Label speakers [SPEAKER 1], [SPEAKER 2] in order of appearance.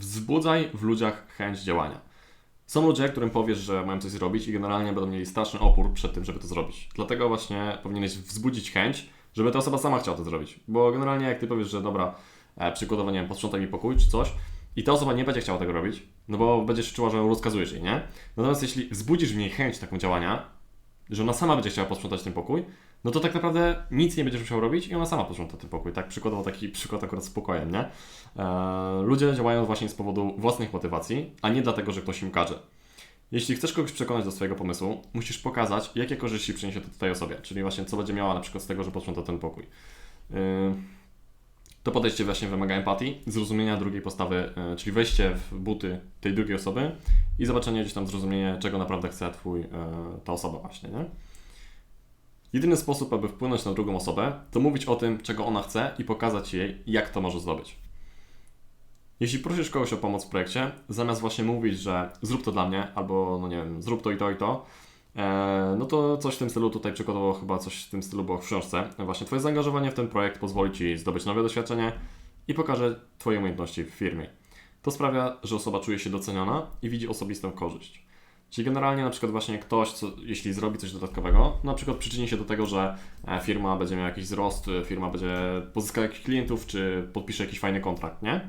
[SPEAKER 1] wzbudzaj w ludziach chęć działania. Są ludzie, którym powiesz, że mają coś zrobić i generalnie będą mieli straszny opór przed tym, żeby to zrobić. Dlatego właśnie powinieneś wzbudzić chęć, żeby ta osoba sama chciała to zrobić. Bo generalnie jak ty powiesz, że dobra, e, przykładowo, nie wiem, posprzątaj mi pokój czy coś i ta osoba nie będzie chciała tego robić, no bo będziesz czuła, że rozkazujesz jej, nie? Natomiast jeśli wzbudzisz w niej chęć taką działania, że ona sama będzie chciała posprzątać ten pokój, no to tak naprawdę nic nie będziesz musiał robić i ona sama posprząta ten pokój. Tak przykładowo taki przykład akurat z pokojem, nie? Eee, ludzie działają właśnie z powodu własnych motywacji, a nie dlatego, że ktoś im każe. Jeśli chcesz kogoś przekonać do swojego pomysłu, musisz pokazać, jakie korzyści przyniesie to tej osobie, czyli właśnie co będzie miała na przykład z tego, że posprząta ten pokój. Yy, To podejście właśnie wymaga empatii, zrozumienia drugiej postawy, yy, czyli wejście w buty tej drugiej osoby i zobaczenie gdzieś tam zrozumienie, czego naprawdę chce twój, yy, ta osoba właśnie, nie? Jedyny sposób, aby wpłynąć na drugą osobę, to mówić o tym, czego ona chce i pokazać jej, jak to może zdobyć. Jeśli prosisz kogoś o pomoc w projekcie, zamiast właśnie mówić, że zrób to dla mnie, albo no nie wiem, zrób to i to i to, e, no to coś w tym stylu, tutaj przykładowo chyba coś w tym stylu było w książce. Właśnie Twoje zaangażowanie w ten projekt pozwoli Ci zdobyć nowe doświadczenie i pokaże Twoje umiejętności w firmie. To sprawia, że osoba czuje się doceniona i widzi osobistą korzyść. Czyli generalnie na przykład właśnie ktoś, co, jeśli zrobi coś dodatkowego, na przykład przyczyni się do tego, że e, firma będzie miała jakiś wzrost, e, firma będzie pozyskała jakichś klientów, czy podpisze jakiś fajny kontrakt, nie?